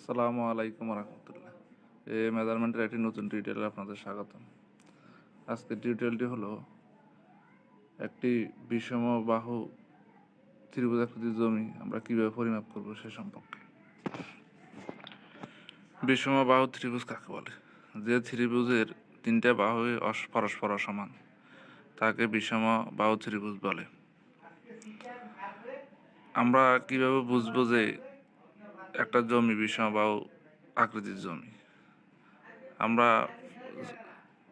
আসসালামু আলাইকুম রহমতুল্লাহ। এই মেজারমেন্টের একটি নতুন টিউটোরিয়ালে আপনাদের স্বাগতম। আজকের টিউটোরিয়ালটি হলো একটি বিষম বাহু ত্রিভুজ আকৃতির জমি আমরা কীভাবে পরিমাপ করব সে সম্পর্কে। বিষম বাহু ত্রিভুজ কাকে বলে? যে ত্রিভুজের তিনটা বাহু পরস্পর সমান, তাকে বিষম বাহু ত্রিভুজ বলে। আমরা কীভাবে বুঝব যে একটা জমি বিষমবাহু আকৃতির জমি। আমরা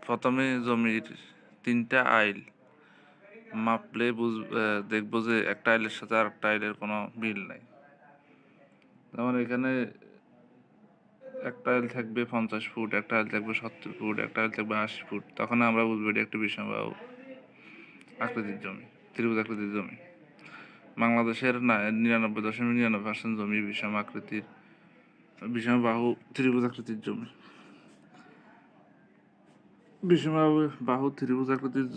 প্রথমে জমির তিনটা আইল মাপলে বুঝ আহ, দেখব যে একটা আইলের সাথে আর একটা আইলের কোনো মিল নাই। যেমন এখানে একটা আইল থাকবে পঞ্চাশ ফুট একটা আইল থাকবে সত্তর ফুট একটা আইল থাকবে আশি ফুট। তখন আমরা বুঝব এটা একটা বিষমবাহু আকৃতির জমি ত্রিভুজ আকৃতির জমি। বাংলাদেশের নিরানব্বই দশমিক নিরানব্বই পার্সেন্ট জমি বিষম আকৃতির, বিষম বাহু, ত্রিভুজ আকৃতির জমি। বিষম বাহু- ত্রিভুজ আকৃতির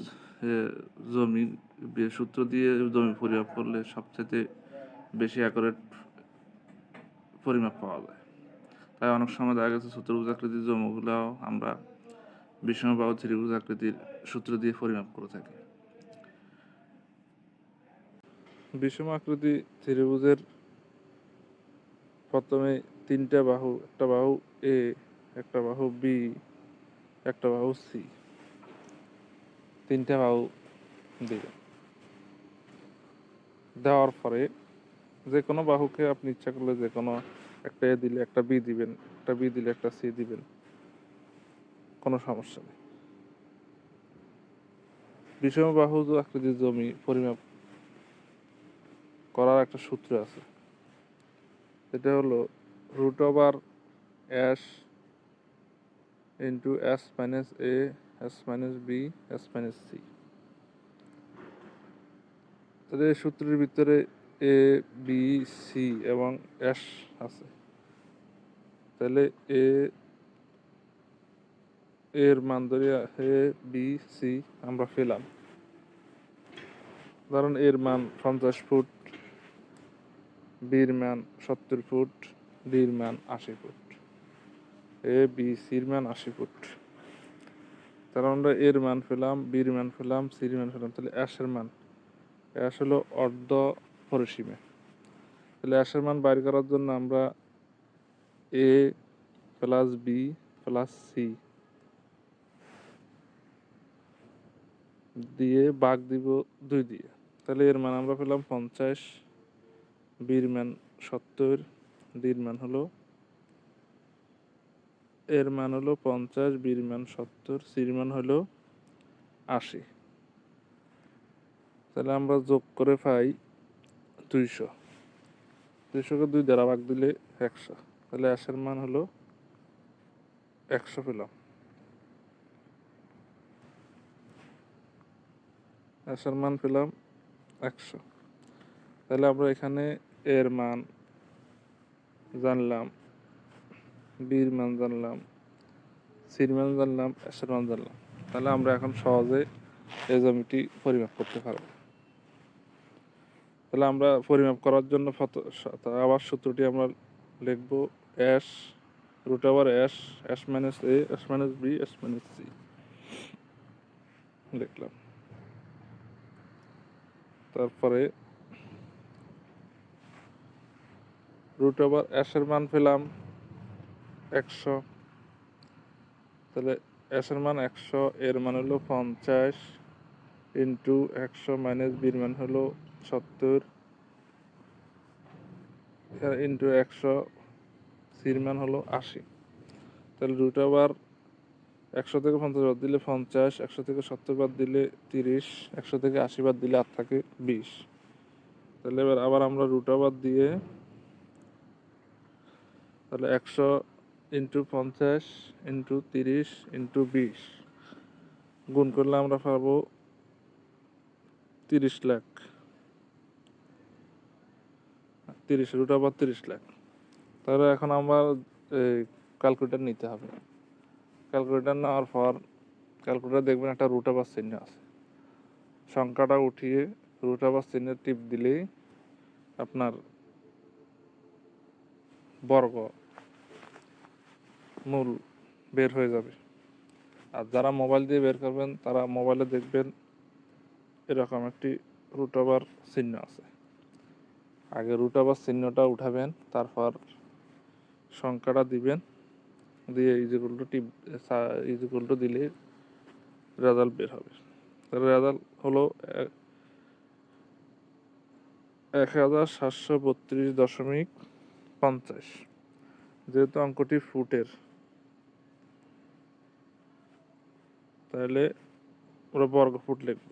জমি সূত্র দিয়ে জমি পরিমাপ করলে সবচেয়ে বেশি অ্যাকুরেট পরিমাপ পাওয়া যায়। তাই অনেক সময় দেখা গেছে চতুর্ভুজ আকৃতির জমিগুলোও আমরা বিষম বাহু, ত্রিভুজ আকৃতির সূত্র দিয়ে পরিমাপ করে থাকি। বিষম আকৃতি ত্রিভুজের প্রথমে তিনটা বাহু, একটা বাহু এ একটা বাহু বি একটা বাহু সি তিনটা বাহু দিবে। দেওয়ার পরে যে কোনো বাহুকে আপনি ইচ্ছা করলে যে কোনো একটা এ দিলে একটা বি দিবেন, একটা বি দিলে একটা সি দিবেন। কোনো সমস্যা নেই। বিষম বাহু আকৃতির জমি পরিমাপ করার একটা সূত্র আছে। এটা হলো root over S into S minus A S minus B S minus C তাহলে এই সূত্রের ভিতরে এ বি সি এবং এস আছে। তাহলে এ এর মান ধরে এ বি সি আমরা পেলাম। ধরুন এর মান পঞ্চাশ ফুট বির ম্যান সত্তর ফুট ডির মান আশি ফুট। এ, বি, সির মান আশি ফুট। তাহলে আমরা এর মান পেলাম, বির মান পেলাম, সির মান পেলাম। তাহলে অ্যাশের মান অ্যাশ হলো অর্ধ পরিসীমে তাহলে অ্যাশের মান বাইর করার জন্য আমরা A plus B plus C দিয়ে বাঘ দিব দুই দিয়ে। তাহলে এর মান আমরা পেলাম পঞ্চাশ বির মান সত্তর ডির মান হলো এর মান হলো পঞ্চাশ বির মান সত্তর সির মান হলো আশি। তাহলে আমরা যোগ করে পাই দুইশো। দুইশোকে দুই দ্বারা ভাগ দিলে একশো। তাহলে আশের মান হলো একশো পেলাম। আশার মান পেলাম একশো। তাহলে আমরা এখানে এর মান জানলাম বির মান জানলাম সির মান জানলাম এসের মান জানলাম। তাহলে আমরা এখন সহজে এই জমিটি পরিমাপ করতে পারব। তাহলে আমরা পরিমাপ করার জন্য আবার সূত্রটি আমরা লিখব এস রুট আবার S S minus A, S minus B, S minus C. লিখলাম। তারপরে রুট ওভার অ্যাশের মান পেলাম একশো। তাহলে অ্যাশের মান একশো, এর মান হলো পঞ্চাশ ইন্টু একশো মাইনাস বির মান হলো সত্তর। ইন্টু একশো সির মান হলো আশি। তাহলে রুট ওভার একশো থেকে পঞ্চাশ বাদ দিলে পঞ্চাশ, একশো থেকে সত্তর বাদ দিলে তিরিশ, একশো থেকে আশি বাদ দিলে আর থাকে বিশ। তাহলে এবার আবার আমরা রুট ওভার দিয়ে তাহলে একশো ইন্টু পঞ্চাশ ইন্টু তিরিশ ইন্টু বিশ। গুণ করলে আমরা পাবো তিরিশ লাখ। তিরিশ রুট ওভার তিরিশ লাখ। তাহলে এখন আমার ক্যালকুলেটার নিতে হবে। ক্যালকুলেটার নেওয়ার পর ক্যালকুলেটার দেখবেন একটা রুট ওভার চিহ্ন আছে। সংখ্যাটা উঠিয়ে রুট ওভার চিহ্নের টিপ দিলেই আপনার বর্গ মূল বের হয়ে যাবে আর যারা মোবাইল দিয়ে বের করবেন তারা মোবাইলে দেখবেন এরকম একটি রুট ওভার চিহ্ন আছে আগে রুট ওভার চিহ্নটা উঠাবেন তারপর সংখ্যাটা দিবেন দিয়ে ইজিকুলটো টিপ ইজিকুলটো দিলে রেজাল্ট বের হবে রেজাল্ট হলো এক হাজার সাতশো বত্রিশ দশমিক পঞ্চাশ যেহেতু অঙ্কটি ফুটের তাহলে ওরা বর্গ ফুট লিখব।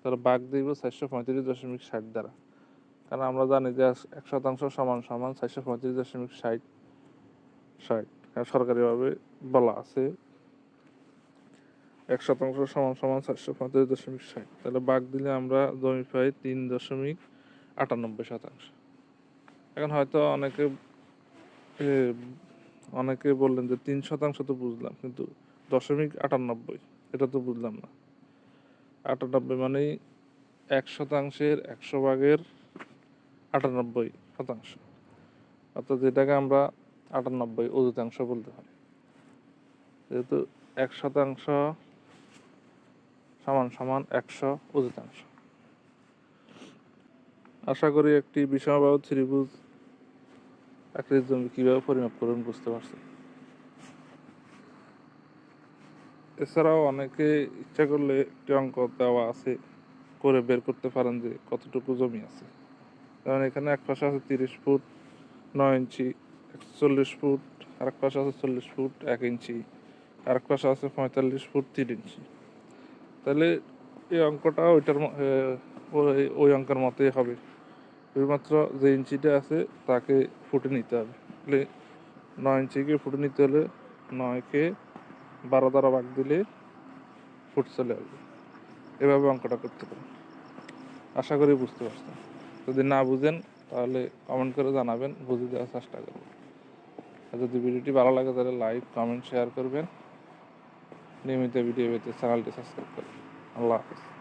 তাহলে বাঘ দিব চারশো পঁয়ত্রিশ দশমিক ষাট দ্বারা। কারণ আমরা জানি যে এক শতাংশ সমান সমান চারশো পঁয়ত্রিশ দশমিক ষাট ষাট। কারণ সরকারিভাবে বলা আছে এক শতাংশ সমান সমান চারশো পঁয়ত্রিশ দশমিক ষাট। তাহলে বাঘ দিলে আমরা জমি পাই তিন দশমিক আটানব্বই শতাংশ। এখন হয়তো অনেকে অনেকে বললেন যে তিন শতাংশ তো বুঝলাম, কিন্তু দশমিক আটানব্বই এটা তো বুঝলাম না। আটানব্বই মানেই এক শতাংশের একশো ভাগের আটানব্বই শতাংশ। অর্থাৎ যেটাকে আমরা আটানব্বই অধিকাংশ বলতে পারি। যেহেতু এক শতাংশ সমান সমান একশো অধিকাংশ। আশা করি একটি বিষমবাহু ত্রিভুজ আকৃতির জমি কীভাবে পরিমাপ করবেন বুঝতে পারছেন। এছাড়াও অনেকে ইচ্ছা করলে একটি অঙ্ক দেওয়া আছে, করে বের করতে পারেন যে কতটুকু জমি আছে। কারণ এখানে এক পাশে আছে তিরিশ ফুট, নয় ইঞ্চি চল্লিশ ফুট আর এক পাশে আছে চল্লিশ ফুট, এক ইঞ্চি আর এক পাশে আছে পঁয়তাল্লিশ ফুট, তিন ইঞ্চি। তাহলে এই অঙ্কটা ওইটার ওই অঙ্কের মতোই হবে। শুধুমাত্র যে ইঞ্চিটা আছে তাকে ফুটে নিতে হবে। তাহলে নয় ইঞ্চিকে ফুটে নিতে হলে নয়কে বারো দ্বারা ভাগ দিলে ফুট চলে আসবে। এভাবে অঙ্কটা করতে পারেন। আশা করি বুঝতে পারছেন। যদি না বুঝেন, তাহলে কমেন্ট করে জানাবেন, বুঝে দেওয়ার চেষ্টা করব। আর যদি ভিডিওটি ভালো লাগে, তাহলে লাইক কমেন্ট শেয়ার করবেন। নিয়মিত ভিডিও পেতে চ্যানেলটি সাবস্ক্রাইব করবেন। আল্লাহ হাফিজ।